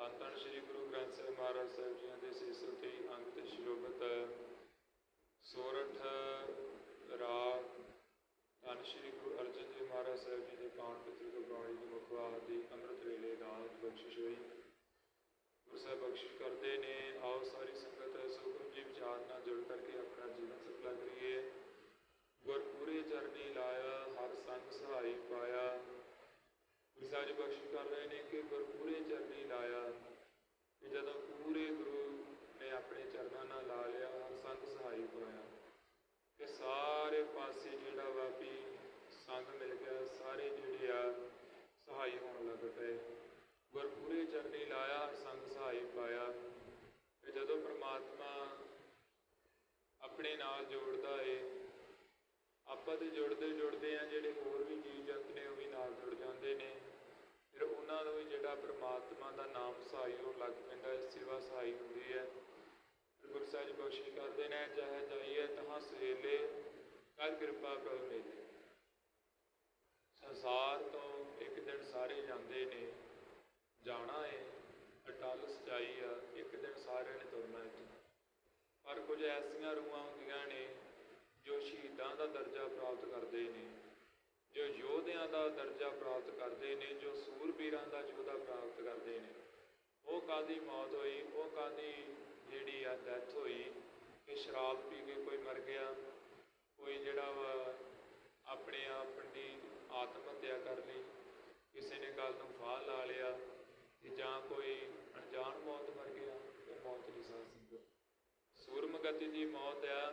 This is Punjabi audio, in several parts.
ਧੰਨ ਧੰਨ ਸ੍ਰੀ ਗੁਰੂ ਗ੍ਰੰਥ ਸਾਹਿਬ ਮਹਾਰਾਜ ਸਾਹਿਬ ਜੀ ਦੇ 623 ਅੰਗ ਤੇ ਸ਼ਲੋਭਤ ਸੋਰਠ ਰਾਗ ਧੰਨ ਸ੍ਰੀ ਗੁਰੂ ਅਰਜਨ ਦੇਵ ਮਹਾਰਾਜ ਸਾਹਿਬ ਜੀ ਦੇ ਪਾਵਨ ਪਿਤਰ ਗੁਰਬਾਣੀ ਦੀ ਮੁਖਵਾਰ ਦੀ ਅੰਮ੍ਰਿਤ ਵੇਲੇ ਦਾਤ ਬਖਸ਼ਿਸ਼ ਹੋਈ। ਗੁਰੂ ਸਾਹਿਬ ਬਖਸ਼ਿਸ਼ ਕਰਦੇ ਨੇ, ਆਓ ਸਾਰੀ ਸੰਗਤ ਸੁਖਮ ਜੀ ਵਿਚਾਰ ਨਾਲ ਜੁੜ ਕਰਕੇ ਆਪਣਾ ਜੀਵਨ ਸਫਲਾ ਕਰੀਏ। ਗੁਰ ਪੂਰੇ ਚਰਨੀ ਲਾਇਆ, ਹਰ ਸੰਗ ਸਹਾਈ ਪਾਇਆ। ਗੁਰੂ ਸਾਹਿਬ ਬਖਸ਼ਿਸ਼ ਕਰ ਰਹੇ ਨੇ ਕਿ ਗੁਰ ਪੂਰੇ ਚਰਨੀ ਲਾਇਆ ਕਿ ਜਦੋਂ ਪੂਰੇ ਗੁਰੂ ਨੇ ਆਪਣੇ ਚਰਨਾਂ ਨਾਲ ਲਾ ਲਿਆ ਹਰ ਸੰਗ ਸਹਾਈ ਪਾਇਆ ਕਿ ਸਾਰੇ ਪਾਸੇ ਜਿਹੜਾ ਸੰਗ ਮਿਲ ਗਿਆ, ਸਾਰੇ ਜਿਹੜੇ ਆ ਸਹਾਈ ਹੋਣ ਲੱਗ ਪਏ। ਗੁਰਪੂਰੇ ਚਰਨੀ ਲਾਇਆ, ਸੰਗ ਸਹਾਈ ਪਾਇਆ। ਕਿ ਜਦੋਂ ਪ੍ਰਮਾਤਮਾ ਆਪਣੇ ਨਾਲ ਜੋੜਦਾ ਏ ਆਪਾਂ ਤੇ ਜੁੜਦੇ ਜੁੜਦੇ ਆ, ਜਿਹੜੇ ਹੋਰ ਵੀ ਜੀਵ ਜੰਤ ਨੇ ਉਹ ਵੀ ਨਾਲ ਜੁੜ ਜਾਂਦੇ ਨੇ। ਫਿਰ ਉਹਨਾਂ ਨੂੰ ਵੀ ਜਿਹੜਾ ਪ੍ਰਮਾਤਮਾ ਦਾ ਨਾਮ ਸਹਾਈ ਹੋਣ ਲੱਗ ਪੈਂਦਾ ਹੈ ਸੇਵਾ ਸਹਾਈ ਹੁੰਦੀ ਹੈ। ਗੁਰੂ ਸਾਹਿਬ ਜੀ ਬਖਸ਼ਿਸ਼ ਕਰਦੇ ਨੇ, ਚਾਹੇ ਜਾਈਏ ਤਹਾਂ ਸਵੇਲੇ ਕਰ ਕਿਰਪਾ ਕਰੋ ਮੇਰੀ। ਸੰਸਾਰ ਤੋਂ ਇੱਕ ਦਿਨ ਸਾਰੇ ਜਾਂਦੇ ਨੇ, ਜਾਣਾ ਏ, ਅਟਲ ਸਚਾਈ ਆ, ਇੱਕ ਦਿਨ ਸਾਰਿਆਂ ਨੇ ਤੁਰਨਾ ਇੱਥੋਂ। ਪਰ ਕੁਝ ਐਸੀਆਂ ਰੂਹਾਂ ਹੁੰਦੀਆਂ ਨੇ ਜੋ ਸ਼ਹੀਦਾਂ ਦਾ ਦਰਜਾ ਪ੍ਰਾਪਤ ਕਰਦੇ ਨੇ, ਜੋ ਯੋਧਿਆਂ ਦਾ ਦਰਜਾ ਪ੍ਰਾਪਤ ਕਰਦੇ ਨੇ, ਜੋ ਸੂਰਬੀਰਾਂ ਦਾ ਯੋਧਾ ਪ੍ਰਾਪਤ ਕਰਦੇ ਨੇ। ਉਹ ਕਾਦੀ ਮੌਤ ਹੋਈ? ਉਹ ਕਾਦੀ ਜਿਹੜੀ ਆ ਡੈਥ ਹੋਈ? ਕਿ ਸ਼ਰਾਬ ਪੀ ਕੇ ਕੋਈ ਮਰ ਗਿਆ? ਕੋਈ ਜਿਹੜਾ ਵਾ ਆਪਣੇ ਆਪ ਦੀ ਆਤਮ ਹੱਤਿਆ ਕਰ ਲਈ, ਕਿਸੇ ਨੇ ਗੱਲ ਨੂੰ ਫਾਹ ਲਾ ਲਿਆ ਤੇ ਜਾਂ ਕੋਈ ਅਣਜਾਣ ਮੌਤ ਮਰ ਗਿਆ, ਉਹ ਮੌਤ ਦੀ ਸਾਹ ਸੰਗਤ। ਸੂਰਮ ਦੀ ਮੌਤ ਆ,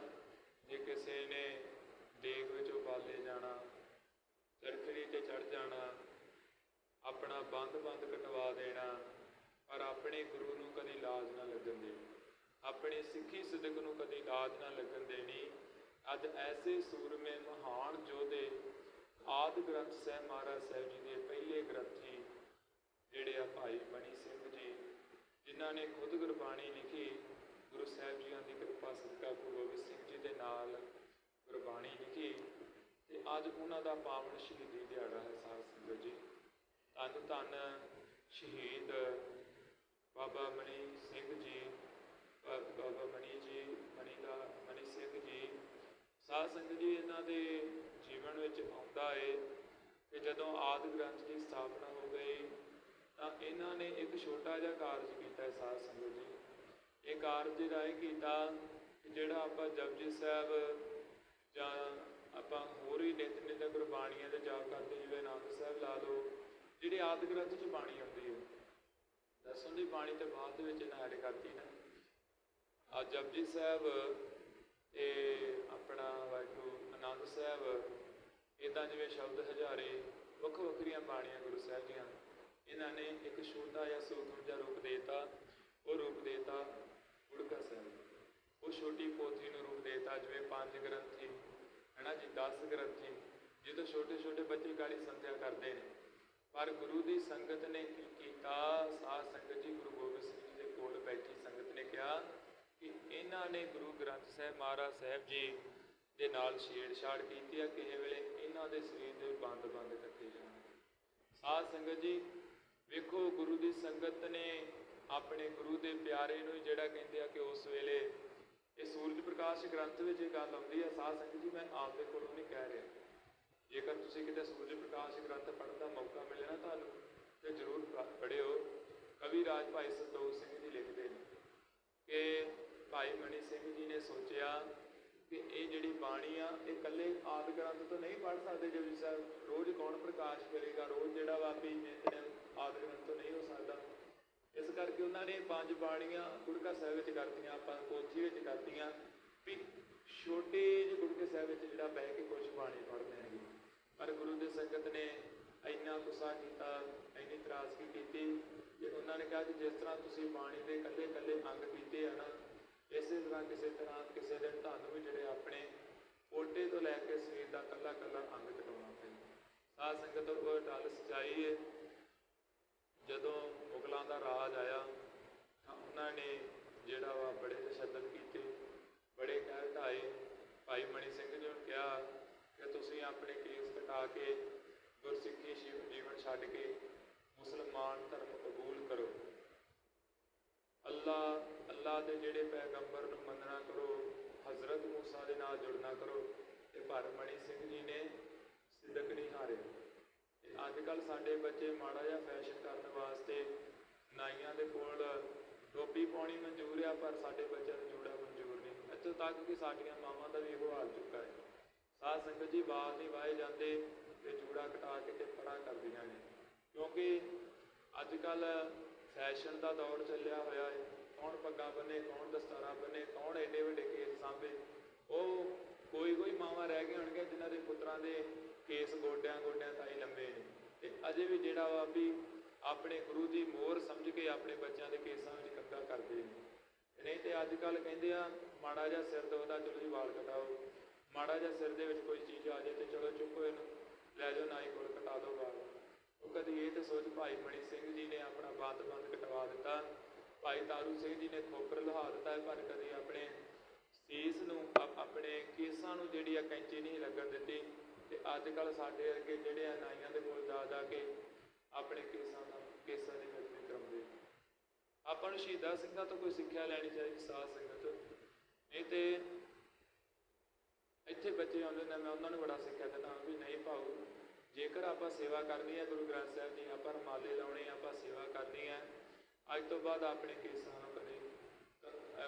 ਜੇ ਕਿਸੇ ਨੇ ਦੇਗ ਵਿੱਚ ਉਬਾਲੇ ਜਾਣਾ ਚਰਖੜੀ ਤੇ ਚੜ ਜਾਣਾ, ਆਪਣਾ ਬੰਦ-ਬੰਦ ਕਟਵਾ ਦੇਣਾ, ਪਰ ਆਪਣੇ ਗੁਰੂ ਨੂੰ ਕਦੀ ਲਾਜ ਨਾ ਲੱਗਣ ਦੇਣੀ, ਆਪਣੀ ਸਿੱਖੀ ਸਦਕ ਨੂੰ ਕਦੀ ਲਾਜ ਨਾ ਲੱਗਣ ਦੇਣੀ ਅੱਜ ਐਸੇ ਸੂਰਮੇ ਮਹਾਨ ਯੋਧੇ ਆਦ ਗ੍ਰੰਥ ਸਾਹਿਬ ਮਹਾਰਾਜ ਸਾਹਿਬ ਜੀ ਦੇ ਪਹਿਲੇ ਗ੍ਰੰਥੀ ਜਿਹੜੇ ਆ ਭਾਈ ਮਣੀ ਸਿੰਘ ਜੀ, ਜਿਨ੍ਹਾਂ ਨੇ ਖੁਦ ਗੁਰਬਾਣੀ ਲਿਖੀ, ਗੁਰੂ ਸਾਹਿਬ ਜੀਆਂ ਦੀ ਕਿਰਪਾ ਸਦਕਾ ਗੁਰੂ ਗੋਬਿੰਦ ਸਿੰਘ ਜੀ ਦੇ ਨਾਲ ਗੁਰਬਾਣੀ ਲਿਖੀ ਤੇ ਅੱਜ ਉਹਨਾਂ ਦਾ ਪਾਵਨ ਸ਼ਹੀਦੀ ਦਿਹਾੜਾ ਹੈ ਸਾਧ ਸੰਗਤ ਜੀ। ਧੰਨ ਧੰਨ ਸ਼ਹੀਦ ਬਾਬਾ ਮਣੀ ਸਿੰਘ ਜੀ ਬਾਬਾ ਮਣੀ ਜੀ ਮਣੀ ਦਾ ਮਣੀ ਸਿੰਘ ਜੀ ਸਾਧ ਸੰਗਤ ਜੀ ਇਹਨਾਂ ਦੇ ਜੀਵਨ ਵਿੱਚ ਆਉਂਦਾ ਏ ਕਿ ਜਦੋਂ ਆਦਿ ਗ੍ਰੰਥ ਦੀ ਸਥਾਪਨਾ ਹੋ ਗਈ, ਤਾਂ ਇਹਨਾਂ ਨੇ ਇੱਕ ਛੋਟਾ ਜਿਹਾ ਕਾਰਜ ਕੀਤਾ ਸਾਧ ਸੰਗਤ ਜੀ। ਇਹ ਕਾਰਜ ਜਿਹੜਾ ਇਹ ਕੀਤਾ ਕਿ ਜਿਹੜਾ ਆਪਾਂ ਜਪਜੀ ਸਾਹਿਬ ਜਾਂ ਆਪਾਂ ਹੋਰ ਹੀ ਨਿਤ ਨਿਤ ਗੁਰਬਾਣੀਆਂ ਦੇ ਜਾਪ ਕਰਦੇ ਜਿਵੇਂ ਨਾਨਕ ਸਾਹਿਬ ਲਾ ਲਓ, ਜਿਹੜੇ ਆਦਿ ਗ੍ਰੰਥ ਚ ਬਾਣੀ ਆਉਂਦੀ ਹੈ ਦਸਮ ਦੀ ਬਾਣੀ ਤੇ ਬਾਅਦ ਦੇ ਵਿੱਚ ਇਹਨਾਂ ਐਡ ਕਰਤੀ ਨਾ। ਆ ਜਪਜੀ ਸਾਹਿਬ ਤੇ ਆਪਣਾ ਵਾਹਿਗੁਰੂ ਆਨੰਦ ਸਾਹਿਬ ਇਦਾਂ ਜਿਵੇਂ ਸ਼ਬਦ ਹਜ਼ਾਰੇ, ਵੱਖ ਵੱਖਰੀਆਂ ਬਾਣੀਆਂ ਗੁਰੂ ਸਾਹਿਬ ਦੀਆਂ, ਇਹਨਾਂ ਨੇ ਇੱਕ ਛੋਟਾ ਜਿਹਾ ਸੂਖਮ ਜਿਹਾ ਰੂਪ ਦੇਤਾ, ਉਹ ਰੂਪ ਦੇਤਾ ਉੜਕਾ ਸਾਹਿਬ। ਉਹ ਛੋਟੀ ਪੋਥੀ ਨੂੰ ਰੂਪ ਦੇਤਾ, ਜਿਵੇਂ ਪੰਜ ਗ੍ਰੰਥੀ, ਹੈਨਾ ਜੀ 10 ਗ੍ਰੰਥੀ ਜਦੋਂ ਛੋਟੇ ਛੋਟੇ ਬੱਚੇ ਕਾਲੀ ਸੰਧਿਆ ਕਰਦੇ ਨੇ। ਪਰ ਗੁਰੂ ਦੀ ਸੰਗਤ ਨੇ ਕੀ ਕੀਤਾ? ਸਾਧ ਸੰਗਤ ਜੀ ਗੁਰੂ ਗੋਬਿੰਦ ਸਿੰਘ ਜੀ ਦੇ ਕੋਲ ਬੈਠੀ ਸੰਗਤ ਨੇ ਕਿਹਾ ਕਿ ਇਹਨਾਂ ਨੇ ਗੁਰੂ ਗ੍ਰੰਥ ਸਾਹਿਬ ਮਹਾਰਾਜ ਸਾਹਿਬ ਜੀ ਦੇ ਨਾਲ ਛੇੜਛਾੜ ਕੀਤੀ ਹੈ ਕਿਸੇ ਵੇਲੇ ਇਹਨਾਂ ਦੇ ਸਰੀਰ ਦੇ ਬੰਦ-ਬੰਦ ਕੱਟੇ ਜਾਣ। ਸਾਧ ਸੰਗਤ ਜੀ, ਵੇਖੋ ਗੁਰੂ ਦੀ ਸੰਗਤ ਨੇ ਆਪਣੇ ਗੁਰੂ ਦੇ ਪਿਆਰੇ ਨੂੰ ਜਿਹੜਾ ਕਹਿੰਦੇ ਆ ਕਿ ਉਸ ਵੇਲੇ ਇਹ ਸੂਰਜ ਪ੍ਰਕਾਸ਼ ਗ੍ਰੰਥ ਵਿੱਚ ਇਹ ਗੱਲ ਆਉਂਦੀ ਹੈ, ਸਾਧ ਸੰਗਤ ਜੀ, ਮੈਂ ਆਪ ਦੇ ਕੋਲੋਂ ਨਹੀਂ ਕਹਿ ਰਿਹਾ। ਜੇਕਰ ਤੁਸੀਂ ਕਿਤੇ ਸੂਰਜ ਪ੍ਰਕਾਸ਼ ਗ੍ਰੰਥ ਪੜ੍ਹਨ ਦਾ ਮੌਕਾ ਮਿਲੇ ਨਾ ਤੁਹਾਨੂੰ, ਤੇ ਜ਼ਰੂਰ ਪੜ੍ਹਿਓ। ਕਵੀ ਰਾਜ ਭਾਈ ਸੰਤੋਖ ਸਿੰਘ ਜੀ ਲਿਖਦੇ ਨੇ ਕਿ ਭਾਈ ਮਨੀ ਸਿੰਘ ਜੀ ਨੇ ਸੋਚਿਆ ਕਿ ਇਹ ਜਿਹੜੀ ਬਾਣੀ ਆ, ਇਹ ਇਕੱਲੇ ਆਦਿ ਗ੍ਰੰਥ ਤੋਂ ਨਹੀਂ ਪੜ੍ਹ ਸਕਦੇ ਜਪਜੀ ਸਾਹਿਬ। ਰੋਜ਼ ਕੌਣ ਪ੍ਰਕਾਸ਼ ਕਰੇਗਾ? ਰੋਜ਼ ਜਿਹੜਾ ਵਾ ਵੀ ਨਿਤਨੇਮ ਆਦਿ ਗ੍ਰੰਥ ਤੋਂ ਨਹੀਂ ਹੋ ਸਕਦਾ। ਇਸ ਕਰਕੇ ਉਹਨਾਂ ਨੇ ਪੰਜ ਬਾਣੀਆਂ ਗੁਰਕਾ ਸਾਹਿਬ ਵਿੱਚ ਕਰਤੀਆਂ, ਆਪਾਂ ਪੋਥੀ ਵਿੱਚ ਕਰਤੀਆਂ। ਵੀ ਛੋਟੇ ਜਿਹੇ ਗੁਰਕੇ ਸਾਹਿਬ ਵਿੱਚ ਜਿਹੜਾ ਬਹਿ ਕੇ ਕੁਝ ਬਾਣੀ ਪੜ੍ਹ ਲੈਣਗੇ ਪਰ ਗੁਰੂ ਦੇ ਸੰਗਤ ਨੇ ਇੰਨਾ ਗੁੱਸਾ ਕੀਤਾ, ਇੰਨੀ ਤਰਾਜ਼ਗੀ ਕੀਤੀ। ਕਿ ਉਹਨਾਂ ਨੇ ਕਿਹਾ ਕਿ ਜਿਸ ਤਰ੍ਹਾਂ ਤੁਸੀਂ ਬਾਣੀ ਦੇ ਇਕੱਲੇ ਇਕੱਲੇ ਅੰਗ ਕੀਤੇ ਆ ਨਾ ਇਸੇ ਤਰ੍ਹਾਂ ਕਿਸੇ ਤਰ੍ਹਾਂ ਕਿਸੇ ਦਿਨ ਤੁਹਾਨੂੰ ਵੀ ਜਿਹੜੇ ਆਪਣੇ ਕੋਟੇ ਤੋਂ ਲੈ ਕੇ ਸਰੀਰ ਦਾ ਇਕੱਲਾ ਇਕੱਲਾ ਅੰਗ ਕਟਾਉਣਾ ਪੈਂਦਾ। ਸਾਧ ਸੰਗਤ ਉਹ ਟਲ ਸਚਾਈ ਹੈ ਜਦੋਂ ਮੁਗਲਾਂ ਦਾ ਰਾਜ ਆਇਆ ਤਾਂ ਉਹਨਾਂ ਨੇ ਜਿਹੜਾ ਵਾ ਬੜੇ ਤਸ਼ੱਦਦ ਕੀਤੇ, ਬੜੇ ਕਹਿ ਢਾਏ। ਭਾਈ ਮਣੀ ਸਿੰਘ ਜੀ ਨੂੰ ਕਿਹਾ ਕਿ ਤੁਸੀਂ ਆਪਣੇ ਕੇਸ ਕਟਾ ਕੇ ਗੁਰਸਿੱਖੀ ਜੀਵਨ ਛੱਡ ਕੇ ਮੁਸਲਮਾਨ ਧਰਮ ਕਬੂਲ ਕਰੋ। ਦੇ ਜਿਹੜੇ ਪੈਗੰਬਰ ਨੂੰ ਮੰਨਣਾ ਕਰੋ, ਹਜ਼ਰਤ ਮੂਸਾ ਦੇ ਨਾਲ ਜੁੜਨਾ ਕਰੋ ਤੇ ਪਰ ਮਣੀ ਸਿੰਘ ਜੀ ਨੇ ਸਿੱਧਕ ਨਹੀਂ ਹਾਰੇ ਤੇ ਅੱਜ ਕੱਲ ਸਾਡੇ ਬੱਚੇ ਮਾੜਾ ਜਿਹਾ ਫੈਸ਼ਨ ਕਰਨ ਵਾਸਤੇ ਨਾਈਆਂ ਦੇ ਕੋਲ ਟੋਪੀ ਪਾਉਣੀ ਮਨਜ਼ੂਰ ਆ, ਪਰ ਸਾਡੇ ਬੱਚਿਆਂ ਨੂੰ ਜੂੜਾ ਮਨਜ਼ੂਰ ਨਹੀਂ। ਇੱਥੋਂ ਤੱਕ ਕਿ ਸਾਡੀਆਂ ਮਾਵਾਂ ਦਾ ਵੀ ਇਹੋ ਹਾਲ ਚੁੱਕਾ ਹੈ। ਸਾਧ ਸੰਗਤ ਜੀ ਬਾਲ ਨਹੀਂ ਵਾਏ ਜਾਂਦੇ ਤੇ ਜੂੜਾ ਕਟਾ ਕੇ ਤੇ ਪਰਾਂ ਕਰਦੀਆਂ ਨੇ। ਕਿਉਂਕਿ ਅੱਜ ਕੱਲ ਫੈਸ਼ਨ ਦਾ ਦੌਰ ਚੱਲਿਆ ਹੋਇਆ ਹੈ। ਕੌਣ ਪੱਗਾਂ ਬੰਨੇ, ਕੌਣ ਦਸਤਾਰਾਂ ਬੰਨੇ, ਕੌਣ ਐਡੇ ਵੱਡੇ ਕੇਸ ਸਾਂਭੇ? ਉਹ ਕੋਈ ਕੋਈ ਮਾਵਾਂ ਰਹਿ ਗਏ ਹੋਣਗੇ ਜਿਨ੍ਹਾਂ ਦੇ ਪੁੱਤਰਾਂ ਦੇ ਕੇਸ ਗੋਡਿਆਂ ਗੋਡਿਆਂ ਤਾਈ ਲੰਬੇ ਨੇ। ਤੇ ਅਜੇ ਵੀ ਜਿਹੜਾ ਵਾ ਵੀ ਆਪਣੇ ਗੁਰੂ ਦੀ ਮੋਹਰ ਸਮਝ ਕੇ ਆਪਣੇ ਬੱਚਿਆਂ ਦੇ ਕੇਸਾਂ ਵਿੱਚ ਕੰਗਾ ਕਰਦੇ ਨੇ। ਨਹੀਂ ਤੇ ਅੱਜ ਕੱਲ ਕਹਿੰਦੇ ਆ, ਮਾੜਾ ਜਿਹਾ ਸਿਰ ਦੁਖਦਾ, ਚਲੋ ਜੀ ਵਾਲ ਕਟਾਓ। ਮਾੜਾ ਜਿਹਾ ਸਿਰ ਦੇ ਵਿੱਚ ਕੋਈ ਚੀਜ਼ ਆ ਜਾਏ ਤੇ ਚਲੋ ਚੁੱਕੋ ਇਹਨੂੰ ਲੈ ਜਾਓ ਨਾਈ ਕੋਲ ਕਟਾ ਦਿਓ ਵਾਲ। ਉਹ ਕਦੀ ਇਹ ਤੇ ਸੋਚ ਭਾਈ ਮਣੀ ਸਿੰਘ ਜੀ ਨੇ ਆਪਣਾ ਬੰਦ ਬੰਦ ਕਟਵਾ ਦਿੱਤਾ। ਭਾਈ ਤਾਰੂ ਸਿੰਘ ਜੀ ਨੇ ਖੋਪਰ ਲਹਾ ਦਿੱਤਾ ਹੈ, ਪਰ ਕਦੇ ਆਪਣੇ ਸੀਸ ਨੂੰ ਆਪਣੇ ਕੇਸਾਂ ਨੂੰ ਜਿਹੜੀ ਆ ਕੈਂਚੀ ਨਹੀਂ ਲੱਗਣ ਦਿੱਤੀ। ਤੇ ਅੱਜ ਕੱਲ ਸਾਡੇ ਅੱਗੇ ਜਿਹੜੇ ਆ ਨਾਈਆਂ ਦੇ ਕੋਲ ਜਾ ਜਾ ਕੇ ਆਪਣੇ ਕੇਸਾਂ ਦਾ ਕੇਸਾਂ ਦੀ ਮਿਲਦੀ ਕਰਾਉਂਦੇ ਆਪਾਂ ਨੂੰ ਸ਼ਹੀਦਾਂ ਸਿੰਘਾਂ ਤੋਂ ਕੋਈ ਸਿੱਖਿਆ ਲੈਣੀ ਚਾਹੀਦੀ ਸਾਧ ਸੰਗਤ ਨਹੀਂ ਤੇ ਇੱਥੇ ਬੱਚੇ ਆਉਂਦੇ ਨੇ ਮੈਂ ਉਹਨਾਂ ਨੂੰ ਬੜਾ ਸਿੱਖਿਆ ਦਿੰਦਾ ਹਾਂ ਵੀ ਨਹੀਂ ਭਾਊ ਜੇਕਰ ਆਪਾਂ ਸੇਵਾ ਕਰਨੀ ਹੈ ਗੁਰੂ ਗ੍ਰੰਥ ਸਾਹਿਬ ਦੀ ਆਪਾਂ ਰਮਾਲੇ ਲਾਉਣੇ ਆਪਾਂ ਸੇਵਾ ਕਰਨੀ ਹੈ ਅੱਜ ਤੋਂ ਬਾਅਦ ਆਪਣੇ ਕੇਸਾਂ ਨੂੰ ਕਦੇ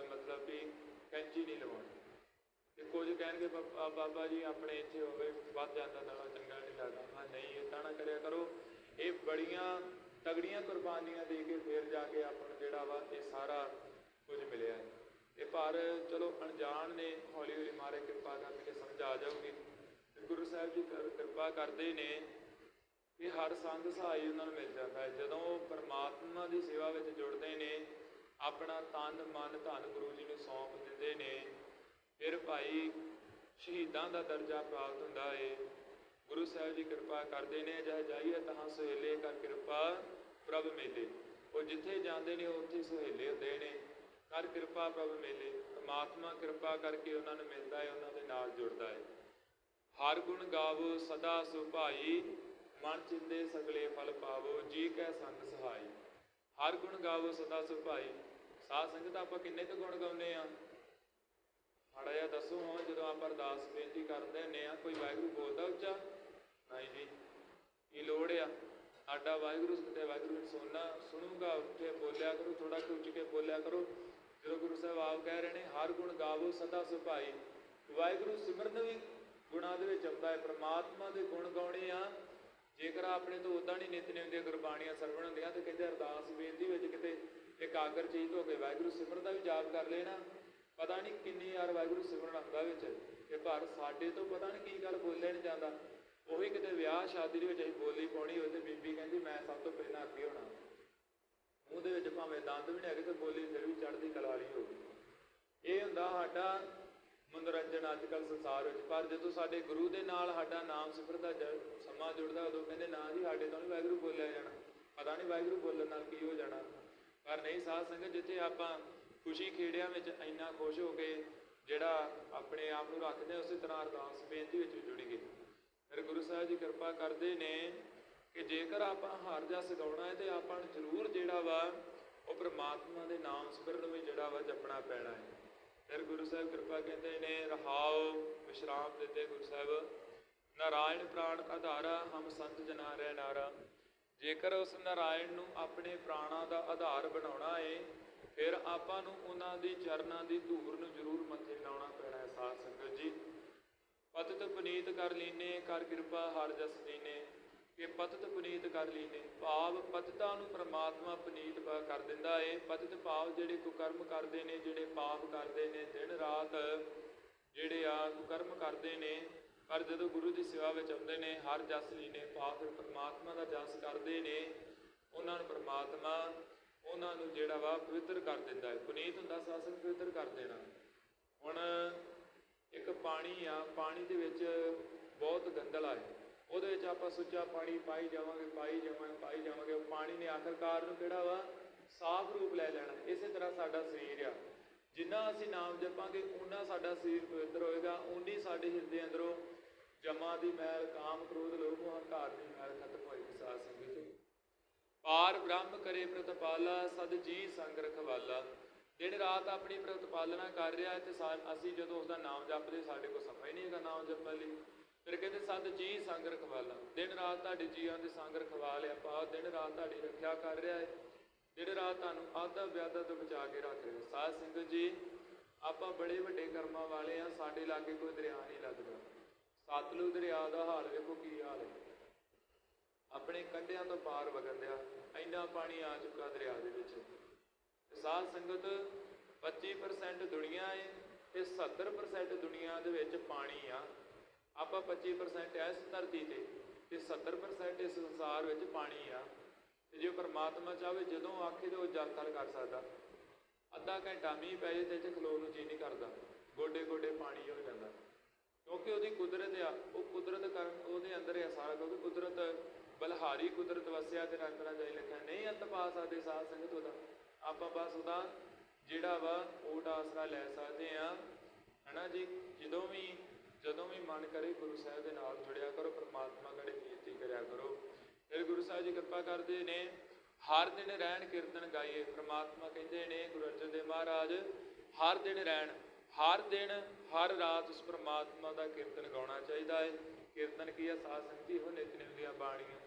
ਮਤਲਬ ਵੀ ਕੈਂਚੀ ਨਹੀਂ ਲਵਾਉਣੀ। ਤੇ ਕੁਝ ਕਹਿਣਗੇ ਬਾਬਾ ਬਾਬਾ ਜੀ ਆਪਣੇ ਇੱਥੇ ਹੋਵੇ, ਵੱਧ ਜਾਂਦਾ ਤਾਂ ਚੰਗਾ ਨਹੀਂ ਲੱਗਦਾ। ਹਾਂ ਨਹੀਂ, ਏਦਾਂ ਨਾ ਕਰਿਆ ਕਰੋ। ਇਹ ਬੜੀਆਂ ਤਗੜੀਆਂ ਕੁਰਬਾਨੀਆਂ ਦੇ ਕੇ ਫੇਰ ਜਾ ਕੇ ਆਪਾਂ ਨੂੰ ਜਿਹੜਾ ਵਾ ਇਹ ਸਾਰਾ ਕੁਝ ਮਿਲਿਆ ਹੈ। ਇਹ ਪਰ ਚਲੋ ਅਣਜਾਣ ਨੇ, ਹੌਲੀ ਹੌਲੀ ਮਾਰੇ ਕਿਰਪਾ ਕਰਕੇ ਸਮਝ ਆ ਜਾਊਗੀ। ਤੇ ਗੁਰੂ ਸਾਹਿਬ ਜੀ ਕਿਰਪਾ ਕਰਦੇ ਨੇ ਕਿ ਹਰ ਸੰਗ ਸਹਾਈ ਉਹਨਾਂ ਨੂੰ ਮਿਲ ਜਾਂਦਾ ਹੈ। ਜਦੋਂ ਉਹ ਪਰਮਾਤਮਾ ਦੀ ਸੇਵਾ ਵਿੱਚ ਜੁੜਦੇ ਨੇ, ਆਪਣਾ ਤਨ, ਮਨ, ਧਨ ਗੁਰੂ ਜੀ ਨੂੰ ਸੌਂਪ ਦਿੰਦੇ ਨੇ, ਫਿਰ ਭਾਈ ਸ਼ਹੀਦਾਂ ਦਾ ਦਰਜਾ ਪ੍ਰਾਪਤ ਹੁੰਦਾ ਏ। ਗੁਰੂ ਸਾਹਿਬ ਜੀ ਕਿਰਪਾ ਕਰਦੇ ਨੇ, ਜਹ ਜਾਈਏ ਤਹਾਂ ਸਹੇਲੇ ਕਰ ਕਿਰਪਾ ਪ੍ਰਭ ਮੇਲੇ। ਉਹ ਜਿੱਥੇ ਜਾਂਦੇ ਨੇ, ਉੱਥੇ ਸਹੇਲੇ ਹੁੰਦੇ ਨੇ। ਕਰ ਕਿਰਪਾ ਪ੍ਰਭ ਮੇਲੇ। ਪਰਮਾਤਮਾ ਕਿਰਪਾ ਕਰਕੇ ਉਹਨਾਂ ਨੂੰ ਮਿਲਦਾ ਹੈ ਉਹਨਾਂ ਦੇ ਨਾਲ ਜੁੜਦਾ ਹੈ ਹਰ ਗੁਣ ਗਾਵੋ, ਸਦਾ ਸੁਭਾਈ। ਮਨ ਚਿੰਦੇ ਸਗਲੇ ਫਲ ਪਾਵੋ, ਜੀ ਕੈ ਸੰਗ ਸਹਾਈ। ਹਰ ਗੁਣ ਗਾਵੋ ਸਦਾ ਸੁਭਾਈ ਸਾਧ ਸੰਗਤ ਆਪਾਂ ਕਿੰਨੇ ਕੁ ਗੁਣ ਗਾਉਂਦੇ ਆ? ਮਾੜਾ ਜਿਹਾ ਦੱਸੋ ਹਾਂ, ਜਦੋਂ ਆਪਾਂ ਅਰਦਾਸ ਬੇਨਤੀ ਕਰਦੇ ਹੁੰਦੇ ਆ, ਕੋਈ ਵਾਹਿਗੁਰੂ ਬੋਲਦਾ ਉੱਚਾ? ਨਹੀਂ ਜੀ, ਕੀ ਲੋੜ ਆ? ਸਾਡਾ ਵਾਹਿਗੁਰੂ ਕਿਤੇ ਵਾਹਿਗੁਰੂ ਨੂੰ ਸੁਣਨਾ, ਸੁਣੂਗਾ ਉੱਥੇ ਬੋਲਿਆ ਕਰੋ ਥੋੜਾ ਕੁ ਉੱਚ ਕੇ ਬੋਲਿਆ ਕਰੋ। ਜਦੋਂ ਗੁਰੂ ਸਾਹਿਬ ਆਪ ਕਹਿ ਰਹੇ ਨੇ, ਹਰ ਗੁਣ ਗਾਵੋ ਸਦਾ ਸੁਭਾਈ ਵਾਹਿਗੁਰੂ ਸਿਮਰਨ ਵੀ ਗੁਣਾਂ ਦੇ ਵਿੱਚ ਆਉਂਦਾ ਹੈ, ਪ੍ਰਮਾਤਮਾ ਦੇ ਗੁਣ ਗਾਉਣੇ ਜੇਕਰ ਆਪਣੇ ਤੋਂ ਉਦਾਂ ਨਹੀਂ ਨਿਤਨੇਮ ਦੀਆਂ ਗੁਰਬਾਣੀਆਂ ਸਰਵਣ ਹੁੰਦੀਆਂ ਤੇ ਕਹਿੰਦੇ ਅਰਦਾਸ ਬੇਨਤੀ ਵਿੱਚ ਕਿਤੇ ਇਕਾਗਰ ਚੀਜ਼ ਹੋ ਕੇ ਵਾਹਿਗੁਰੂ ਸਿਮਰਨ ਦਾ ਵੀ ਜਾਪ ਕਰ ਲੈਣਾ ਪਤਾ ਨਹੀਂ ਕਿੰਨੀ ਵਾਰ ਵਾਹਿਗੁਰੂ ਸਿਮਰਨ ਆਉਂਦਾ ਵਿੱਚ ਤੇ ਪਰ ਸਾਡੇ ਤੋਂ ਪਤਾ ਨਹੀਂ ਕੀ ਗੱਲ ਬੋਲਿਆ ਨਹੀਂ ਜਾਂਦਾ। ਉਹੀ ਕਿਤੇ ਵਿਆਹ ਸ਼ਾਦੀ ਦੇ ਵਿੱਚ ਅਸੀਂ ਬੋਲੀ ਪਾਉਣੀ ਹੋਵੇ ਤੇ ਬੀਬੀ ਕਹਿੰਦੀ ਮੈਂ ਸਭ ਤੋਂ ਪਹਿਲਾਂ ਅੱਗੇ ਹੋਣਾ। ਮੂੰਹ ਦੇ ਵਿੱਚ ਭਾਵੇਂ ਦੰਦ ਵੀ ਨਹੀਂ ਹੈਗੇ ਤੇ ਬੋਲੀ ਫਿਰ ਵੀ ਚੜ੍ਹਦੀ ਕਲਾ ਵਾਲੀ ਗਈ। ਇਹ ਹੁੰਦਾ ਸਾਡਾ ਮਨੋਰੰਜਨ ਅੱਜ ਕੱਲ ਸੰਸਾਰ ਵਿੱਚ, ਪਰ ਜਦੋਂ ਸਾਡੇ ਗੁਰੂ ਦੇ ਨਾਲ ਸਾਡਾ ਨਾਮ ਸਿਫਰ ਦਾ ਜ- ਸਮਾਂ ਜੁੜਦਾ ਉਦੋਂ ਕਹਿੰਦੇ, ਨਾ ਜੀ, ਸਾਡੇ ਤੋਂ ਨਹੀਂ ਵਾਹਿਗੁਰੂ ਬੋਲਿਆ ਜਾਣਾ। ਪਤਾ ਨਹੀਂ ਵਾਹਿਗੁਰੂ ਬੋਲਣ ਨਾਲ ਕੀ ਹੋ ਜਾਣਾ। ਪਰ ਨਹੀਂ, ਸਾਧ ਸੰਗਤ, ਜਿੱਥੇ ਆਪਾਂ ਖੁਸ਼ੀ ਖੇੜਿਆਂ ਵਿੱਚ ਇੰਨਾ ਖੁਸ਼ ਹੋ ਕੇ ਜਿਹੜਾ ਆਪਣੇ ਆਪ ਨੂੰ ਰੱਖਦੇ ਉਸੇ ਤਰ੍ਹਾਂ ਅਰਦਾਸ ਬੇਨਤੀ ਵਿੱਚ ਵੀ ਫਿਰ ਗੁਰੂ ਸਾਹਿਬ ਜੀ ਕਿਰਪਾ ਕਰਦੇ ਨੇ ਕਿ ਜੇਕਰ ਆਪਾਂ ਹਾਰ ਜਸ ਗਾਉਣਾ ਹੈ ਤੇ ਆਪਾਂ ਨੂੰ ਜ਼ਰੂਰ ਜਿਹੜਾ ਵਾ, ਉਹ ਪ੍ਰਮਾਤਮਾ ਦੇ ਨਾਮ ਸਿਮਰਨ ਵੀ ਜਿਹੜਾ ਵਾ ਜਪਣਾ ਪੈਣਾ ਹੈ। ਫਿਰ ਗੁਰੂ ਸਾਹਿਬ ਕਿਰਪਾ ਕਹਿੰਦੇ ਨੇ, ਰਹਾਓ, ਵਿਸ਼ਰਾਮ ਦਿੱਤੇ ਗੁਰੂ ਸਾਹਿਬ। ਨਾਰਾਇਣ ਪ੍ਰਾਣ ਆਧਾਰਾ, ਹਮ ਸੰਤ ਜਨਾ ਰਹਿ ਨਾਰਾ। ਜੇਕਰ ਉਸ ਨਾਰਾਇਣ ਨੂੰ ਆਪਣੇ ਪ੍ਰਾਣਾਂ ਦਾ ਆਧਾਰ ਬਣਾਉਣਾ ਏ, ਫਿਰ ਆਪਾਂ ਨੂੰ ਉਹਨਾਂ ਦੀ ਚਰਨਾਂ ਦੀ ਧੂੜ ਨੂੰ ਜ਼ਰੂਰ ਮੱਥੇ ਲਾਉਣਾ ਪੈਣਾ ਹੈ ਸਾਧ ਸੰਗਤ ਜੀ। ਪਤਤ ਪੁਨੀਤ ਕਰ ਲੀਨੇ, ਕਰ ਕਿਰਪਾ ਹਰ ਜਸ ਦੀਨੇ। ਕਿ ਪਤਿਤ ਪੁਨੀਤ ਕਰ ਲੀਨੇ, ਭਾਵ ਪਤਿਤਾਂ ਨੂੰ ਪ੍ਰਮਾਤਮਾ ਪੁਨੀਤ ਪ- ਕਰ ਦਿੰਦਾ ਏ। ਪਤਿਤ ਭਾਵ ਜਿਹੜੇ ਕੁਕਰਮ ਕਰਦੇ ਨੇ, ਜਿਹੜੇ ਪਾਪ ਕਰਦੇ ਨੇ, ਦਿਨ ਰਾਤ ਜਿਹੜੇ ਆ ਕੁਕਰਮ ਕਰਦੇ ਨੇ ਪਰ ਜਦੋਂ ਗੁਰੂ ਦੀ ਸੇਵਾ ਵਿੱਚ ਆਉਂਦੇ ਨੇ, ਹਰ ਜਸ ਲੀਨੇ ਭਾਵ ਫਿਰ ਪਰਮਾਤਮਾ ਦਾ ਜਸ ਕਰਦੇ ਨੇ, ਉਹਨਾਂ ਨੂੰ ਪਰਮਾਤਮਾ ਉਹਨਾਂ ਨੂੰ ਜਿਹੜਾ ਵਾ ਪਵਿੱਤਰ ਕਰ ਦਿੰਦਾ ਹੈ। ਪੁਨੀਤ ਹੁੰਦਾ ਸਾਸਨ ਪਵਿੱਤਰ ਕਰ ਦੇਣਾ। ਹੁਣ ਇੱਕ ਪਾਣੀ ਆ, ਪਾਣੀ ਦੇ ਵਿੱਚ ਬਹੁਤ ਗੰਦਲਾ ਹੈ ਉਹਦੇ ਵਿੱਚ ਆਪਾਂ ਸੁੱਚਾ ਪਾਣੀ ਪਾਈ ਜਾਵਾਂਗੇ ਪਾਈ ਜਾਵਾਂਗੇ ਪਾਈ ਜਾਵਾਂਗੇ। ਪਾਣੀ ਨੇ ਆਖਰਕਾਰ ਨੂੰ ਕਿਹੜਾ ਵਾ? ਸਾਫ਼ ਰੂਪ ਲੈ ਲੈਣਾ। ਇਸੇ ਤਰ੍ਹਾਂ ਸਾਡਾ ਸਰੀਰ ਆ। ਜਿੰਨਾ ਅਸੀਂ ਨਾਮ ਜਪਾਂਗੇ ਉਨਾ ਸਾਡਾ ਸਰੀਰ ਪਵਿੱਤਰ ਹੋਏਗਾ ਉਨੀ ਸਾਡੇ ਹਿਰਦੇ ਅੰਦਰੋਂ ਜਮਾ ਦੀ ਮੈਲ ਕਾਮ ਕ੍ਰੋਧ ਲੋਭ ਮੋਹ ਹੰਕਾਰ ਦੀ ਮੈਲ ਖਤਮ ਹੋਏਗੀ ਸਾਧ ਜੀ ਪਾਰ ਬ੍ਰਹਮ ਕਰੇ ਪ੍ਰਤਪਾਲਾ, ਸਦ ਜੀ ਸੰਗ ਰਖਵਾਲਾ। ਦਿਨ ਰਾਤ ਆਪਣੀ ਪ੍ਰਤਪਾਲਨਾ ਕਰ ਰਿਹਾ ਹੈ ਤੇ ਅਸੀਂ ਜਦੋਂ ਉਸ ਦਾ ਨਾਮ ਜਪਦੇ, ਸਾਡੇ ਕੋਲ ਸਮਾਂ ਹੀ ਨਹੀਂ ਹੈਗਾ ਨਾਮ ਜਪਣ ਲਈ। ਫਿਰ ਕਹਿੰਦੇ, ਸਦ ਜੀ ਸੰਗ ਰਖਵਾਲਾ। ਦਿਨ ਰਾਤ ਤੁਹਾਡੇ ਜੀਆਂ ਦੇ ਸੰਗ ਰਖਵਾ ਲਿਆ ਪਾ। ਦਿਨ ਰਾਤ ਤੁਹਾਡੀ ਰੱਖਿਆ ਕਰ ਰਿਹਾ ਹੈ। ਦਿਨ ਰਾਤ ਤੁਹਾਨੂੰ ਆਦਾ ਵਿਆਦਾ ਤੋਂ ਬਚਾ ਕੇ ਰੱਖ ਰਿਹਾ ਸਾਧ ਸਿੰਘ ਜੀ, ਆਪਾਂ ਬੜੇ ਵੱਡੇ ਕਰਮਾਂ ਵਾਲੇ ਆ ਸਾਡੇ ਲਾਗੇ ਕੋਈ ਦਰਿਆ ਨਹੀਂ ਲੱਗਦਾ। ਸਤਲੁਜ ਦਰਿਆ ਦਾ ਹਾਲ ਵੇਖੋ ਕੀ ਹਾਲ ਹੈ। ਆਪਣੇ ਕੰਢਿਆਂ ਤੋਂ ਪਾਰ ਵਗਦਿਆ ਇੰਨਾ ਪਾਣੀ ਆ ਚੁੱਕਾ ਦਰਿਆ ਦੇ ਵਿੱਚ। ਤੇ ਸਾਧ ਸੰਗਤ 25% ਦੁਨੀਆ ਹੈ ਤੇ 70% ਦੁਨੀਆ ਦੇ ਵਿੱਚ ਪਾਣੀ ਆ। ਆਪਾਂ 25% ਇਸ ਧਰਤੀ ਤੇ ਤੇ 70% ਇਸ ਸੰਸਾਰ ਵਿੱਚ ਪਾਣੀ ਆ। ਤੇ ਜੇ ਪਰਮਾਤਮਾ ਚਾਹੇ ਜਦੋਂ ਆਖੇ ਤੇ ਉਹ ਜਲ ਥਲ ਕਰ ਸਕਦਾ। ਅੱਧਾ ਘੰਟਾ ਮੀਂਹ ਪੈ ਜੇ ਤੇ ਇੱਥੇ ਖਲੋਣ ਨੂੰ ਜੀ ਨਹੀਂ ਕਰਦਾ। ਗੋਡੇ ਗੋਡੇ ਪਾਣੀ ਹੋ ਜਾਂਦਾ। ਕਿਉਂਕਿ ਉਹਦੀ ਕੁਦਰਤ ਆ, ਉਹ ਕੁਦਰਤ ਕਰਨ, ਉਹਦੇ ਅੰਦਰ ਹੈ ਸਾਰਾ, ਕਿਉਂਕਿ ਕੁਦਰਤ ਬਲਹਾਰੀ ਕੁਦਰਤ ਵਸਿਆ ਤੇ ਰੰਗ ਜਾਈ ਲਿਖਿਆ ਨਹੀਂ ਅੰਤ ਪਾ ਸਕਦੇ ਸਾਧ ਸੰਗਤ ਉਹਦਾ। ਆਪਾਂ ਬਸ ਉਹਦਾ ਜਿਹੜਾ ਵਾ ਓਟ ਆਸਰਾ ਲੈ ਸਕਦੇ ਆ। ਹਨਾ ਜੀ? ਜਦੋਂ ਵੀ ਜਦੋਂ ਵੀ ਮਨ ਕਰੇ ਗੁਰੂ ਸਾਹਿਬ ਦੇ ਨਾਲ ਜੁੜਿਆ ਕਰੋ, ਪ੍ਰਮਾਤਮਾ ਕੜੇ ਬੇਨਤੀ ਕਰਿਆ ਕਰੋ। ਫਿਰ ਗੁਰੂ ਸਾਹਿਬ ਜੀ ਕਿਰਪਾ ਕਰਦੇ ਨੇ, ਹਰ ਦਿਨ ਰਹਿਣ ਕੀਰਤਨ ਗਾਈਏ। ਪ੍ਰਮਾਤਮਾ ਕਹਿੰਦੇ ਨੇ ਗੁਰੂ ਅਰਜਨ ਦੇਵ ਮਹਾਰਾਜ, ਹਰ ਦਿਨ ਰਹਿਣ, ਹਰ ਦਿਨ ਹਰ ਰਾਤ ਉਸ ਪ੍ਰਮਾਤਮਾ ਦਾ ਕੀਰਤਨ ਗਾਉਣਾ ਚਾਹੀਦਾ ਹੈ। ਕੀਰਤਨ ਕੀ ਹੈ? ਸਾਧ ਸੰਗਤੀ ਹੋ ਨਿਤਨੇਮ ਦੀਆਂ ਬਾਣੀਆਂ।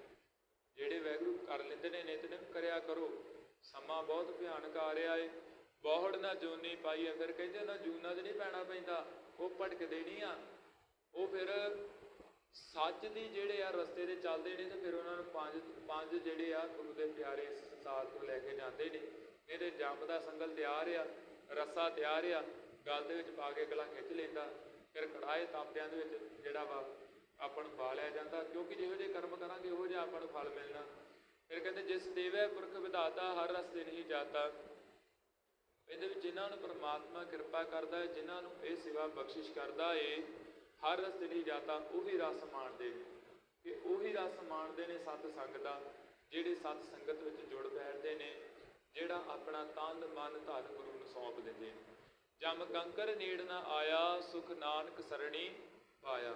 ਜਿਹੜੇ ਵੈਗਰੂ ਕਰ ਲੈਂਦੇ ਨੇ ਨਿਤਨੇਮ ਕਰਿਆ ਕਰੋ। ਸਮਾਂ ਬਹੁਤ ਭਿਆਨਕ ਆ ਰਿਹਾ ਏ। ਬਹੁੜ ਨਾ ਜੂਨੀ ਪਾਈ ਆ ਫਿਰ ਕਹਿੰਦੇ ਨਾ ਜੂਨਾ 'ਚ ਨਹੀਂ ਪੈਣਾ ਪੈਂਦਾ, ਉਹ ਭਟਕਦੇ ਨਹੀਂ ਆ। ਉਹ ਫਿਰ ਸੱਚ ਦੀ ਜਿਹੜੇ ਆ ਰਸਤੇ ਦੇ ਚੱਲਦੇ ਨੇ, ਤੇ ਫਿਰ ਉਹਨਾਂ ਨੂੰ ਪੰਜ ਪੰਜ ਜਿਹੜੇ ਆ ਗੁਰੂ ਦੇ ਪਿਆਰੇ ਇਸ ਤੋਂ ਲੈ ਕੇ ਜਾਂਦੇ ਨੇ। ਇਹਦੇ ਜੰਮ ਦਾ ਸੰਗਲ ਤਿਆਰ ਆ, ਰੱਸਾ ਤਿਆਰ ਆ। ਗਲ ਦੇ ਵਿੱਚ ਪਾ ਕੇ ਗਲਾ ਖਿੱਚ ਲੈਂਦਾ, ਫਿਰ ਕੜਾਏ ਤਾਪਿਆਂ ਦੇ ਵਿੱਚ ਜਿਹੜਾ ਵਾ ਆਪਾਂ ਨੂੰ ਪਾ ਲਿਆ ਜਾਂਦਾ, ਕਿਉਂਕਿ ਜਿਹੋ ਜਿਹੇ ਕਰਮ ਕਰਾਂਗੇ, ਉਹੋ ਜਿਹਾ ਆਪਾਂ ਨੂੰ ਫਲ ਮਿਲਣਾ। ਫਿਰ ਕਹਿੰਦੇ, ਜਿਸ ਦੇਵੈ ਪੁਰਖ ਵਿਧਾਤਾ, ਹਰ ਰਸਤੇ ਨਹੀਂ ਜਾਤਾ। ਇਹਦੇ ਵਿੱਚ ਜਿਨ੍ਹਾਂ ਨੂੰ ਪਰਮਾਤਮਾ ਕਿਰਪਾ ਕਰਦਾ ਹੈ, ਜਿਨ੍ਹਾਂ ਨੂੰ ਇਹ ਸੇਵਾ ਬਖਸ਼ਿਸ਼ ਕਰਦਾ ਏ, ਹਰ ਰਸਤੇ ਨਹੀਂ ਜਾਤਾ, ਉਹੀ ਰਸ ਮਾਣਦੇ ਕਿ ਉਹੀ ਰਸ ਮਾਣਦੇ ਨੇ ਸਤ ਸੰਗ ਦਾ ਜਿਹੜੇ ਸਤ ਸੰਗਤ ਵਿੱਚ ਜੁੜ ਬੈਠਦੇ ਨੇ, ਜਿਹੜਾ ਆਪਣਾ ਤਨ, ਮਨ, ਧਨ ਗੁਰੂ ਨੂੰ ਸੌਂਪ ਦਿੰਦੇ ਨੇ। ਜਮ ਕੰਕਰ ਨੇੜ ਨਾ ਆਇਆ, ਸੁਖ ਨਾਨਕ ਸਰਣੀ ਪਾਇਆ।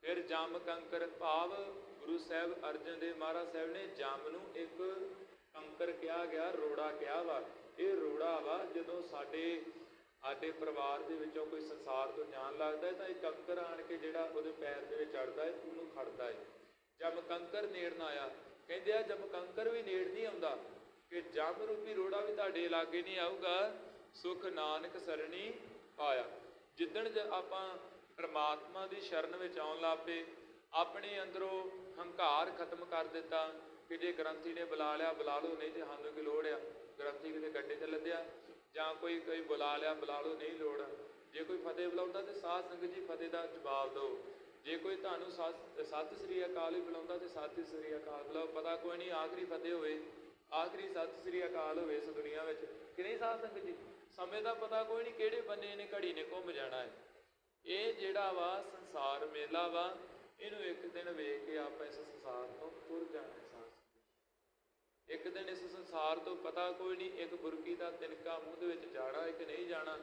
ਫਿਰ ਜਮ ਕੰਕਰ ਭਾਵ, ਗੁਰੂ ਸਾਹਿਬ ਅਰਜਨ ਦੇਵ ਮਹਾਰਾਜ ਸਾਹਿਬ ਨੇ ਜਮ ਨੂੰ ਇੱਕ ਕੰਕਰ ਕਿਹਾ ਗਿਆ, ਰੋੜਾ ਕਿਹਾ ਵਾ। ਇਹ ਰੋੜਾ ਵਾ, ਜਦੋਂ ਸਾਡੇ ਸਾਡੇ ਪਰਿਵਾਰ ਦੇ ਵਿੱਚੋਂ ਕੋਈ ਸੰਸਾਰ ਤੋਂ ਜਾਣ ਲੱਗਦਾ ਹੈ, ਤਾਂ ਇਹ ਕੰਕਰ ਆਣ ਕੇ ਜਿਹੜਾ ਉਹਦੇ ਪੈਰ ਦੇ ਵਿੱਚ ਚੜਦਾ ਹੈ, ਉਹਨੂੰ ਖੜਦਾ ਹੈ। ਜਮ ਕੰਕਰ ਨੇੜ ਨਾ ਆਇਆ। ਕਹਿੰਦੇ ਆ, ਜਮ ਕੰਕਰ ਵੀ ਨੇੜ ਨਹੀਂ ਆਉਂਦਾ। ਕਿ ਜਮ ਰੂਪੀ ਰੋੜਾ ਵੀ ਤੁਹਾਡੇ ਲਾਗੇ ਨਹੀਂ ਆਊਗਾ। ਸੁਖ ਨਾਨਕ ਸਰਣੀ ਆਇਆ ਜਿੱਦਣ ਜ ਆਪਾਂ ਪ੍ਰਮਾਤਮਾ ਦੀ ਸ਼ਰਨ ਵਿੱਚ ਆਉਣ ਲੱਪੇ ਆਪਣੇ ਅੰਦਰੋਂ ਹੰਕਾਰ ਖਤਮ ਕਰ ਦਿੱਤਾ। ਕਿ ਜੇ ਗ੍ਰੰਥੀ ਨੇ ਬੁਲਾ ਲਿਆ, ਬੁਲਾ ਲਓ, ਨਹੀਂ ਤੇ ਸਾਨੂੰ ਕੀ ਲੋੜ ਆ? ਗ੍ਰੰਥੀ ਕਿਤੇ ਗੱਡੇ ਚ ਲੱਦਿਆ, ਜਾਂ ਕੋਈ ਕੋਈ ਬੁਲਾ ਲਿਆ, ਬੁਲਾ ਲਓ, ਨਹੀਂ ਲੋੜ ਜੇ ਕੋਈ ਫਤਿਹ ਬੁਲਾਉਂਦਾ ਤੇ ਸਾਧ ਸੰਗਤ ਜੀ ਫਤਿਹ ਦਾ ਜਵਾਬ ਦਿਓ। ਜੇ ਕੋਈ ਤੁਹਾਨੂੰ ਸਤਿ ਸਤਿ ਸ੍ਰੀ ਅਕਾਲ ਹੀ ਬੁਲਾਉਂਦਾ ਤੇ ਸਤਿ ਸ੍ਰੀ ਅਕਾਲ ਬੁਲਾਓ, ਪਤਾ ਕੋਈ ਨਹੀਂ ਆਖਰੀ ਫਤਿਹ ਹੋਵੇ। ਆਖਰੀ ਸਤਿ ਸ੍ਰੀ ਅਕਾਲ ਹੋਵੇ ਇਸ ਦੁਨੀਆ ਵਿੱਚ। ਕਿ ਨਹੀਂ ਸਾਧ ਸੰਗਤ ਜੀ? ਸਮੇਂ ਦਾ ਪਤਾ ਕੋਈ ਨਹੀਂ ਕਿਹੜੇ ਬੰਨੇ ਨੇ, ਘੜੀ ਨੇ ਘੁੰਮ ਜਾਣਾ ਹੈ। ਇਹ ਜਿਹੜਾ ਵਾ ਸੰਸਾਰ ਮੇਲਾ ਵਾ, ਇਹਨੂੰ ਇੱਕ ਦਿਨ ਵੇਖ ਕੇ ਆਪਾਂ ਇਸ ਸੰਸਾਰ ਤੋਂ ਤੁਰ ਜਾਣਾ ਹੈ। ਇੱਕ ਦਿਨ ਇਸ ਸੰਸਾਰ ਤੋਂ ਪਤਾ ਕੋਈ ਨਹੀਂ, ਇੱਕ ਬੁਰਕੀ ਦਾ ਤਿਨਕਾ ਮੂੰਹ ਦੇ ਵਿੱਚ ਜਾਣਾ ਹੈ ਕਿ ਨਹੀਂ ਜਾਣਾ,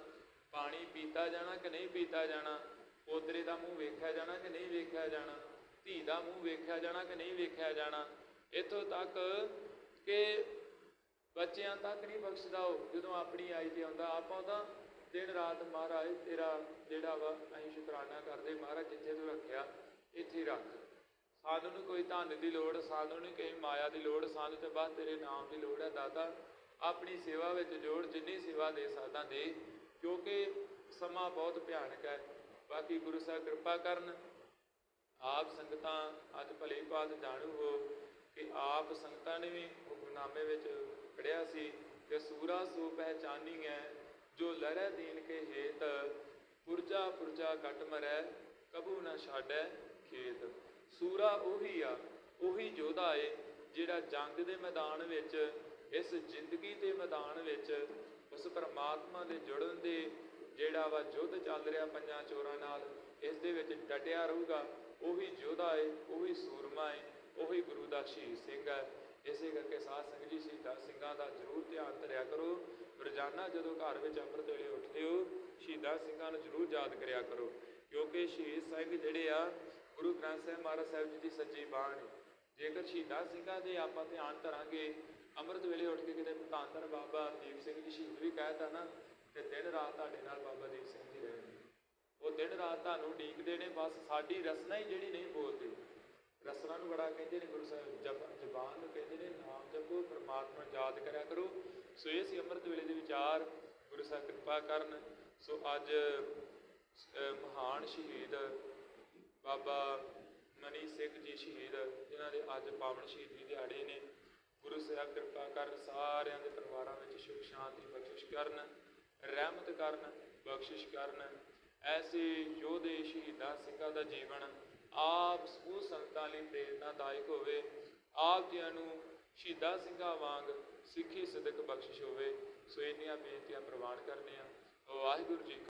ਪਾਣੀ ਪੀਤਾ ਜਾਣਾ ਕਿ ਨਹੀਂ ਪੀਤਾ ਜਾਣਾ, ਪੋਤਰੇ ਦਾ ਮੂੰਹ ਵੇਖਿਆ ਜਾਣਾ ਕਿ ਨਹੀਂ ਵੇਖਿਆ ਜਾਣਾ, ਧੀ ਦਾ ਮੂੰਹ ਵੇਖਿਆ ਜਾਣਾ ਕਿ ਨਹੀਂ ਵੇਖਿਆ ਜਾਣਾ। ਇੱਥੋਂ ਤੱਕ ਕਿ ਬੱਚਿਆਂ ਤੱਕ ਨਹੀਂ ਬਖਸ਼ਦਾ ਉਹ, ਜਦੋਂ ਆਪਣੀ ਆਈ ਤੇ ਆਉਂਦਾ, ਆਪਾਂ ਤਾਂ ਦਿਨ ਰਾਤ ਮਹਾਰਾਜ ਤੇਰਾ ਜਿਹੜਾ ਵਾ, ਅਸੀਂ ਸ਼ੁਕਰਾਨਾ ਕਰਦੇ, ਮਹਾਰਾਜ ਜਿੱਥੇ ਤੂੰ ਰੱਖਿਆ, ਇੱਥੇ ਹੀ ਰੱਖ। ਸਾਨੂੰ ਨੂੰ ਕੋਈ ਧਨ ਦੀ ਲੋੜ, ਸਾਨੂੰ ਨਹੀਂ ਕੋਈ ਮਾਇਆ ਦੀ ਲੋੜ, ਸਾਨੂੰ ਤੇ ਬਸ ਤੇਰੇ ਨਾਮ ਦੀ ਲੋੜ ਹੈ, ਦਾਤਾ। ਆਪਣੀ ਸੇਵਾ ਵਿੱਚ ਜੋੜ, ਜਿੰਨੀ ਸੇਵਾ ਦੇ ਸਕਦਾ ਦੇ, ਕਿਉਂਕਿ ਸਮਾਂ ਬਹੁਤ ਭਿਆਨਕ ਹੈ। ਬਾਕੀ ਗੁਰੂ ਸਾਹਿਬ ਕਿਰਪਾ ਕਰਨ, ਆਪ ਸੰਗਤਾਂ ਅੱਜ ਭਲੇ ਪਾਤ ਜਾਣੂ ਹੋ ਕਿ ਆਪ ਸੰਗਤਾਂ ਨੇ ਵੀ ਹੁਕਮਨਾਮੇ ਵਿੱਚ ਪੜਿਆ ਸੀ ਕਿ ਸੂਰਾ ਸੋ ਪਹਿਚਾਨੀ ਹੈ ਜੋ ਲੜੈ ਦੀਨ ਕੇ ਹੇਤ ਪੁਰਜਾ ਪੁਰਜਾ ਘਟ ਮਰੈ, ਕਬੂ ਨਾ ਛਾੜੈ ਖੇਤ। ਸੂਰਾ ਉਹੀ ਆ, ਉਹੀ ਯੋਧਾ ਏ, ਜਿਹੜਾ ਜੰਗ ਦੇ ਮੈਦਾਨ ਵਿੱਚ, ਇਸ ਜ਼ਿੰਦਗੀ ਦੇ ਮੈਦਾਨ ਵਿੱਚ, ਉਸ ਪਰਮਾਤਮਾ ਦੇ ਜੁੜਨ ਦੇ ਜਿਹੜਾ ਵਾ ਯੁੱਧ ਚੱਲ ਰਿਹਾ ਪੰਜਾਂ ਚੋਰਾਂ ਨਾਲ, ਇਸ ਦੇ ਵਿੱਚ ਡਟਿਆ ਰਹੂਗਾ, ਉਹੀ ਯੋਧਾ ਏ, ਉਹੀ ਸੂਰਮਾ ਏ, ਉਹੀ ਗੁਰੂ ਦਾ ਸ਼ਹੀਦ ਸਿੰਘ ਹੈ ਇਸੇ ਕਰਕੇ ਸਾਧ ਸੰਗਤ ਜੀ, ਸ਼ਹੀਦਾਂ ਸਿੰਘਾਂ ਦਾ ਜ਼ਰੂਰ ਧਿਆਨ ਧਰਿਆ ਕਰੋ। ਰੋਜ਼ਾਨਾ ਜਦੋਂ ਘਰ ਵਿੱਚ ਅੰਮ੍ਰਿਤ ਵੇਲੇ ਉੱਠਦੇ ਹੋ, ਸ਼ਹੀਦਾਂ ਸਿੰਘਾਂ ਨੂੰ ਜ਼ਰੂਰ ਯਾਦ ਕਰਿਆ ਕਰੋ। ਕਿਉਂਕਿ ਸ਼ਹੀਦ ਸਿੰਘ ਜਿਹੜੇ ਆ, ਗੁਰੂ ਗ੍ਰੰਥ ਸਾਹਿਬ ਮਹਾਰਾਜ ਸਾਹਿਬ ਜੀ ਦੀ ਸੱਚੀ ਬਾਣ ਹੈ ਜੇਕਰ ਸ਼ਹੀਦਾਂ ਸਿੰਘਾਂ ਦੇ ਆਪਾਂ ਧਿਆਨ ਧਰਾਂਗੇ, ਅੰਮ੍ਰਿਤ ਵੇਲੇ ਉੱਠ ਕੇ ਕਿਤੇ ਧੰਨ ਧੰਨ ਬਾਬਾ ਦੀਪ ਸਿੰਘ ਜੀ ਸ਼ਹੀਦ ਵੀ ਕਹਿਤਾ ਨਾ, ਤੇ ਦਿਨ ਰਾਤ ਤੁਹਾਡੇ ਨਾਲ ਬਾਬਾ ਦੀਪ ਸਿੰਘ ਜੀ ਰਹਿਣਗੇ। ਉਹ ਦਿਨ ਰਾਤ ਤੁਹਾਨੂੰ ਉਡੀਕਦੇ ਨੇ, ਬਸ ਸਾਡੀ ਰਸਨਾ ਹੀ ਜਿਹੜੀ ਨਹੀਂ ਬੋਲਦੀ। ਰਸਨਾ ਨੂੰ ਬੜਾ ਕਹਿੰਦੇ ਨੇ, ਗੁਰੂ ਸਾਹਿਬ ਜਪ ਜ਼ਬਾਨ ਨੂੰ ਕਹਿੰਦੇ ਨੇ, ਨਾਮ ਜਪੋ, ਪਰਮਾਤਮਾ ਨੂੰ ਯਾਦ ਕਰਿਆ ਕਰੋ। ਸੋ ਇਹ ਸੀ ਅੰਮ੍ਰਿਤ ਵੇਲੇ ਦੇ ਵਿਚਾਰ, ਗੁਰੂ ਸਾਹਿਬ ਕਿਰਪਾ ਕਰਨ। ਸੋ ਅੱਜ ਮਹਾਨ ਸ਼ਹੀਦ ਬਾਬਾ ਮਨੀ ਸਿੰਘ ਜੀ ਸ਼ਹੀਦ, ਜਿਨ੍ਹਾਂ ਦੇ ਅੱਜ ਪਾਵਨ ਸ਼ਹੀਦੀ ਦਿਹਾੜੇ ਨੇ। ਗੁਰੂ ਸਾਹਿਬ ਕਿਰਪਾ ਕਰਨ, ਸਾਰਿਆਂ ਦੇ ਪਰਿਵਾਰਾਂ ਵਿੱਚ ਸੁਖ, ਸ਼ਾਂਤੀ, ਬਖਸ਼ਿਸ਼ ਕਰਨ, ਰਹਿਮਤ ਕਰਨ, ਬਖਸ਼ਿਸ਼ ਕਰਨ। ਐਸੇ ਯੋਧੇ ਸ਼ਹੀਦਾਂ ਸਿੰਘਾਂ ਦਾ ਜੀਵਨ ਆਪ ਸਮੂਹ ਸੰਗਤਾਂ ਲਈ ਪ੍ਰੇਰਨਾਦਾਇਕ ਹੋਵੇ, ਆਪ ਜੀਆਂ ਨੂੰ ਸ਼ਹੀਦਾਂ ਸਿੰਘਾਂ ਵਾਂਗ ਸਿੱਖੀ ਸਦਕ ਬਖਸ਼ਿਸ਼ ਹੋਵੇ। ਸੋ ਇੰਨੀਆਂ ਬੇਨਤੀਆਂ ਪ੍ਰਵਾਨ ਕਰਨੀਆਂ। ਵਾਹਿਗੁਰੂ ਜੀ